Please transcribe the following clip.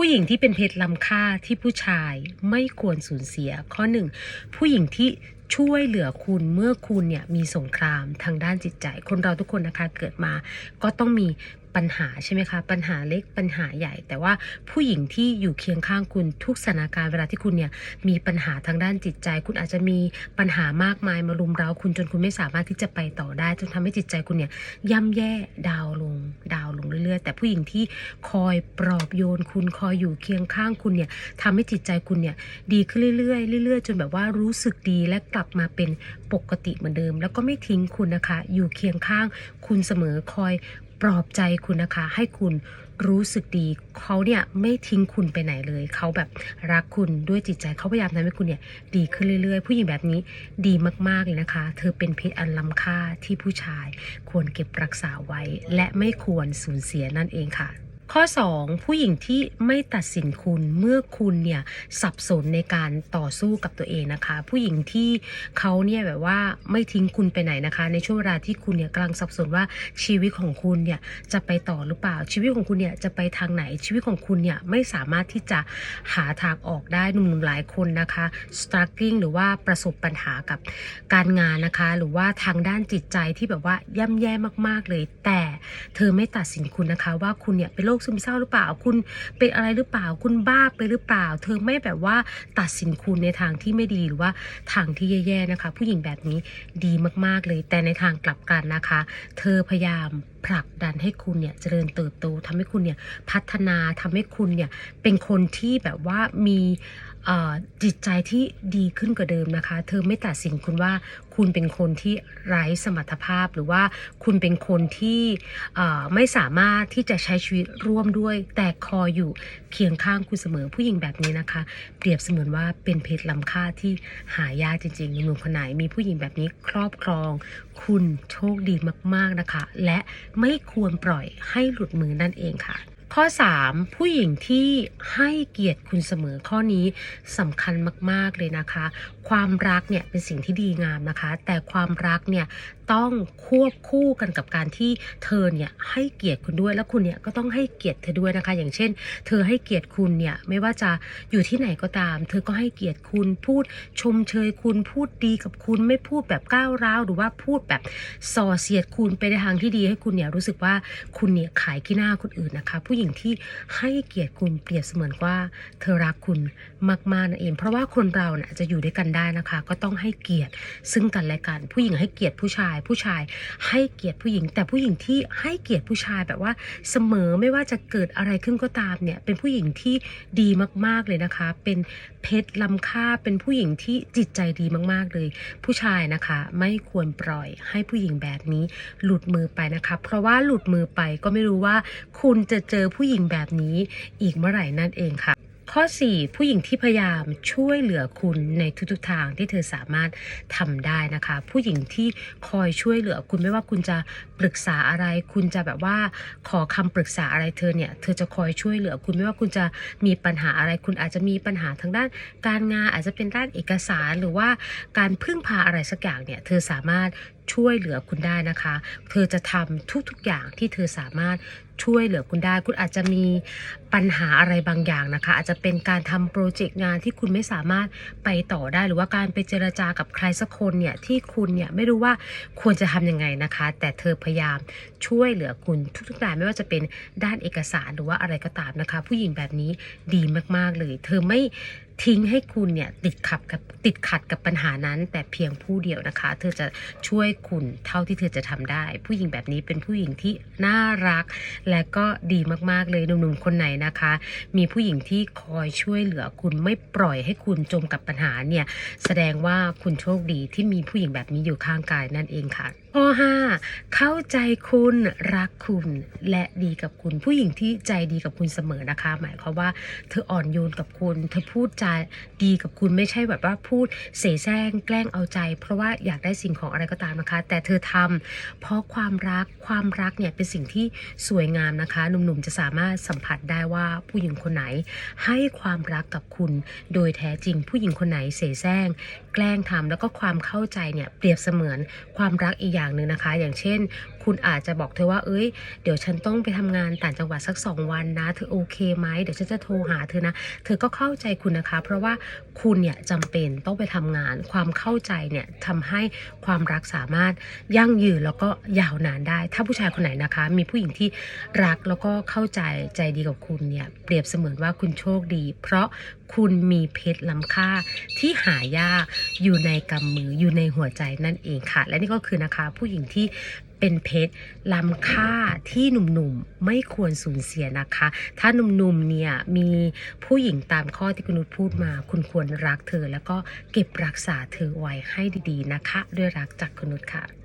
ผู้หญิงที่เป็นเพชรล้ำค่าที่ผู้ชายไม่ควรสูญเสีย ข้อหนึ่งผู้หญิงที่ ช่วยเหลือคุณเมื่อคุณเนี่ยมีสงครามทางด้านจิตใจ คนเราทุกคนนะคะเกิดมาก็ต้องมีปัญหาใช่ไหมคะ ปัญหาเล็กปัญหาใหญ่ แต่ว่าผู้หญิงที่อยู่เคียงข้างคุณทุกสถานการณ์เวลาที่คุณเนี่ยมีปัญหาทางด้านจิตใจ คุณอาจจะมีปัญหามากมายมารุมเร้าคุณจนคุณไม่สามารถที่จะไปต่อได้ จนทำให้จิตใจคุณเนี่ยย่ำแย่ดาวลงดาวลงเรื่อยๆ แต่ผู้หญิงที่คอยปลอบโยนคุณคอยอยู่เคียงข้างคุณเนี่ยทำให้จิตใจคุณเนี่ยดีขึ้นเรื่อยๆเรื่อยๆ จนแบบว่ารู้สึกดีและกลับมาเป็นปกติเหมือนเดิม แล้วก็ไม่ทิ้งคุณนะคะ อยู่เคียงข้างคุณเสมอคอยปลอบใจคุณนะคะ ให้คุณรู้สึกดีเขาเนี่ยไม่ทิ้งคุณไปไหนเลยเขาแบบรักคุณด้วยจิตใจเขาพยายามทำให้คุณเนี่ยดีขึ้นเรื่อยๆ ผู้หญิงแบบนี้ดีมากๆเลยนะคะ เธอเป็นเพชรอันล้ำค่าที่ผู้ชาย ควรเก็บรักษาไว้ และไม่ควรสูญเสียนั่นเองค่ะ ข้อ 2 ผู้หญิงที่ไม่ตัดสินคุณเมื่อคุณเนี่ยสับสนในการต่อสู้กับตัวเองนะคะ ผู้หญิงที่เขาเนี่ยแบบว่าไม่ทิ้งคุณไปไหนนะคะ ในช่วงเวลาที่คุณเนี่ยกำลังสับสนว่าชีวิตของคุณเนี่ยจะไปต่อหรือเปล่า ชีวิตของคุณเนี่ยจะไปทางไหนชีวิตของคุณเนี่ยไม่สามารถที่จะหาทางออกได้หนุ่มๆหลายคนนะคะ struggling หรือว่าประสบปัญหากับการงานนะคะ หรือว่าทางด้านจิตใจที่แบบว่าย่ำแย่มาก ๆเลย แต่เธอไม่ตัดสินคุณนะคะว่าคุณเนี่ยเป็นโรคซึมเศร้าหรือเปล่า คุณเป็นอะไรหรือเปล่า คุณบ้าไปหรือเปล่า เธอไม่แบบว่าตัดสินคุณในทางที่ไม่ดีหรือว่าทางที่แย่ๆนะคะ ผู้หญิงแบบนี้ดีมากๆเลย แต่ในทางกลับกันนะคะ เธอพยายาม ผลักดันให้คุณเนี่ยเจริญเติบโตทำให้คุณเนี่ยพัฒนาทำให้คุณเนี่ยเป็นคนที่แบบว่ามีจิตใจที่ดีขึ้นกว่าเดิมนะคะ เธอไม่ตัดสินคุณว่าคุณเป็นคนที่ไร้สมรรถภาพ หรือว่าคุณเป็นคนที่ไม่สามารถที่จะใช้ชีวิตร่วมด้วย แต่คอยอยู่เคียงข้างคุณเสมอผู้หญิงแบบนี้นะคะ เปรียบเสมือนว่าเป็นเพชรล้ำค่าที่หายากจริงๆหนุ่มคนไหนมีผู้หญิงแบบนี้ครอบครอง คุณโชคดีมากๆนะคะ และไม่ควรปล่อยให้หลุดมือนั่นเองค่ะ ข้อ 3 ผู้หญิงที่ให้เกียรติคุณเสมอข้อนี้สำคัญมากๆเลยนะคะ ความรักเนี่ยเป็นสิ่งที่ดีงามนะคะ แต่ความรักเนี่ยต้องควบคู่กันกับการที่เธอเนี่ยให้เกียรติคุณด้วยและคุณเนี่ยก็ต้องให้เกียรติเธอด้วยนะคะ อย่างเช่น เธอให้เกียรติคุณเนี่ยไม่ว่าจะอยู่ที่ไหนก็ตาม เธอก็ให้เกียรติคุณพูดชมเชยคุณพูดดีกับคุณไม่พูดแบบก้าวร้าวหรือว่าพูดแบบส่อเสียดคุณไปในทางที่ดีให้คุณเนี่ยรู้สึกว่าคุณเนี่ยขายขี้หน้าคนอื่นนะคะผู้หญิงที่ให้เกียรติคุณเปรียบเสมือนว่าเธอรักคุณมากๆนั่นเอง เพราะว่าคนเราเนี่ยจะอยู่ด้วยกันได้นะคะ ก็ต้องให้เกียรติซึ่งกันและกัน ผู้หญิงให้เกียรติผู้ชาย ผู้ชายให้เกียรติผู้หญิง แต่ผู้หญิงที่ให้เกียรติผู้ชายแบบว่าเสมอไม่ว่าจะเกิดอะไรขึ้นก็ตามเนี่ยเป็นผู้หญิงที่ดีมากๆเลยนะคะ เป็นเพชรล้ำค่าเป็นผู้หญิงที่จิตใจดีมากๆเลย ผู้ชายนะคะไม่ควรปล่อยให้ผู้หญิงแบบนี้หลุดมือไปนะคะ เพราะว่าหลุดมือไปก็ไม่รู้ว่าคุณจะเจออผู้หญิงแบบนี้อีกเมื่อไหร่นั่นเองค่ะ ข้อ 4 ผู้หญิงที่พยายามช่วยเหลือคุณในทุกๆทางที่เธอสามารถทำได้นะคะ ผู้หญิงที่คอยช่วยเหลือคุณไม่ว่าคุณจะปรึกษาอะไร คุณจะแบบว่าขอคำปรึกษาอะไรเธอเนี่ย เธอจะคอยช่วยเหลือคุณไม่ว่าคุณจะมีปัญหาอะไร คุณอาจจะมีปัญหาทางด้านการงานอาจจะเป็นด้านเอกสารหรือว่าการพึ่งพาอะไรสักอย่างเนี่ย เธอสามารถช่วยเหลือคุณได้นะคะ เธอจะทำทุกๆอย่างที่เธอสามารถ ช่วยเหลือคุณได้ คุณอาจจะมีปัญหาอะไรบางอย่างนะคะ อาจจะเป็นการทำโปรเจกต์งานที่คุณไม่สามารถไปต่อได้ หรือว่าการไปเจรจากับใครสักคนเนี่ยที่คุณเนี่ยไม่รู้ว่าควรจะทำยังไงนะคะ แต่เธอพยายามช่วยเหลือคุณทุกๆด้านไม่ว่าจะเป็นด้านเอกสารหรือว่าอะไรก็ตามนะคะ ผู้หญิงแบบนี้ดีมากๆเลย เธอไม่ทิ้งให้คุณเนี่ยติดขัดกับติดขัดกับปัญหานั้น แต่เพียงผู้เดียวนะคะ เธอจะช่วยคุณเท่าที่เธอจะทำได้ ผู้หญิงแบบนี้เป็นผู้หญิงที่น่ารักและก็ดีมากๆเลยหนุ่มๆคนไหนนะคะ มีผู้หญิงที่คอยช่วยเหลือคุณไม่ปล่อยให้คุณจมกับปัญหาเนี่ยแสดงว่าคุณโชคดีที่มีผู้หญิงแบบนี้อยู่ข้างกายนั่นเองค่ะข้อ5เข้าใจคุณรักคุณและดีกับคุณผู้หญิงที่ใจดีกับคุณเสมอนะคะ หมายความว่าเธออ่อนโยนกับคุณ เธอพูดจาดีกับคุณไม่ใช่แบบว่าพูดเสแสร้งแกล้งเอาใจ เพราะว่าอยากได้สิ่งของอะไรก็ตามนะคะ แต่เธอทำเพราะความรักความรักเนี่ยเป็นสิ่งที่สวยงามนะคะ หนุ่มๆจะสามารถสัมผัสได้ว่าผู้หญิงคนไหนให้ความรักกับคุณ โดยแท้จริงผู้หญิงคนไหนเสแสร้ง แกล้งทำแล้วก็ความเข้าใจเนี่ยเปรียบเสมือนความรักอีกอย่างหนึ่งนะคะ อย่างเช่น คุณอาจจะบอกเธอว่าเอ้ยเดี๋ยวฉันต้องไปทำงานต่างจังหวัดสักสองวันนะ เธอโอเคไหมเดี๋ยวฉันจะโทรหาเธอนะ เธอก็เข้าใจคุณนะคะ เพราะว่าคุณเนี่ยจำเป็นต้องไปทำงาน ความเข้าใจเนี่ยทำให้ความรักสามารถยั่งยืนแล้วก็ยาวนานได้ ถ้าผู้ชายคนไหนนะคะ มีผู้หญิงที่รักแล้วก็เข้าใจใจดีกับคุณเนี่ยเปรียบเสมือนว่าคุณโชคดี เพราะคุณมีเพชรล้ำค่าที่หายากอยู่ในกำมืออยู่ในหัวใจนั่นเองค่ะ และนี่ก็คือนะคะผู้หญิงที่เป็นเพชรล้ำค่าที่หนุ่มๆไม่ควรสูญเสียนะคะ ถ้าหนุ่มๆเนี่ยมีผู้หญิงตามข้อที่คุณนุชพูดมา คุณควรรักเธอ แล้วก็เก็บรักษาเธอไว้ให้ดีๆนะคะ ด้วยรักจากคุณนุชค่ะ